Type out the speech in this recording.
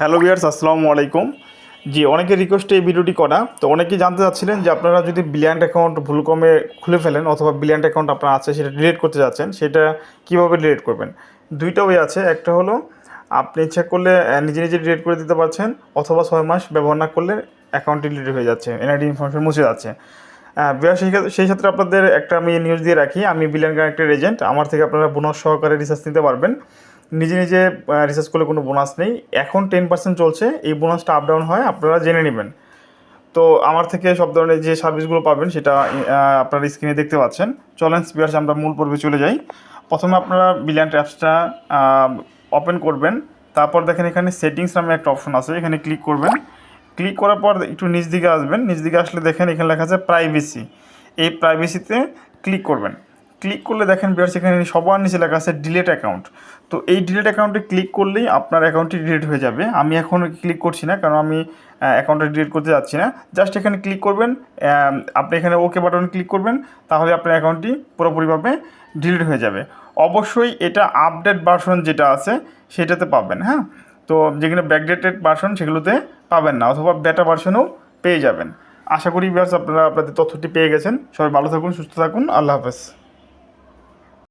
Hello বিয়ার্স আসসালামু আলাইকুম। জি অনেকে রিকোয়েস্টে এই ভিডিওটি করা। তো অনেকেই জানতে চাচ্ছিলেন যে আপনারা যদি ব্লিয়ান্ট অ্যাকাউন্ট ভুলক্রমে খুলে ফেলেন অথবা ব্লিয়ান্ট অ্যাকাউন্ট আপনার আছে সেটা ডিলিট করতে যাচ্ছেন, সেটা কীভাবে ডিলিট করবেন? দুইটা ওয়ে আছে। একটা হলো, আপনি ইচ্ছা করলে নিজে নিজে ডিলিট করে দিতে পারছেন অথবা ছয় মাস ব্যবহার না করলে অ্যাকাউন্ট ডিলিট হয়ে যাচ্ছে এনআইডি ইনফরমেশন মুছে যাচ্ছে। সেই ক্ষেত্রে- সেই ক্ষেত্রে আপনাদের একটা আমি নিউজ দিয়ে রাখি। আমি বিলিয়ন কানেক্টের এজেন্ট আমার থেকে আপনারা বোনাস সহকারে রিসার্চ নিতে পারবেন। নিজে নিজে রিসার্চ করলে কোনো বোনাস নেই। এখন টেন পার্সেন্ট চলছে, এই বোনাসটা আপ ডাউন হয়, আপনারা জেনে নেবেন। তো আমার থেকে সব ধরনের যে সার্ভিসগুলো পাবেন, সেটা আপনারা স্ক্রিনে দেখতে পাচ্ছেন। চলেন স্পিয়ার্স আমরা মূল পর্বে চলে যাই। প্রথমে আপনারা বিলিয়ান্ট অ্যাপসটা ওপেন করবেন। তারপর দেখেন এখানে সেটিংস নামে একটা অপশন আছে, এখানে ক্লিক করবেন। ক্লিক করার পর একটু নিচ দিকে আসবেন। নিচ দিকে আসলে দেখেন এখানে লেখা আছে প্রাইভেসি এই প্রাইভেসিতে ক্লিক করবেন। ক্লিক করলে দেখেন বিয়ার সেখানে সবার নিচে লেখা আছে ডিলেট অ্যাকাউন্ট তো এই ডিলেট অ্যাকাউন্টে ক্লিক করলেই আপনার অ্যাকাউন্টটি ডিলিট হয়ে যাবে। আমি এখন ক্লিক করছি না, কারণ আমি অ্যাকাউন্টটা ডিলিট করতে যাচ্ছি না। জাস্ট এখানে ক্লিক করবেন আপনি এখানে ওকে বাটন ক্লিক করবেন, তাহলে আপনার অ্যাকাউন্টটি পুরোপুরিভাবে ডিলিট হয়ে যাবে। অবশ্যই এটা আপডেট ভার্সন যেটা আছে, সেটাতে পাবেন হ্যাঁ? তো যেখানে ব্যাকডেটেড ভার্সন সেগুলোতে পাবেন না, অথবা বেটা ভার্সনও পেয়ে যাবেন। আশা করি বিয়ার্স আপনারা আপনাদের তথ্যটি পেয়ে গেছেন। সবাই ভালো থাকুন, সুস্থ থাকুন, আল্লাহ হাফেজ।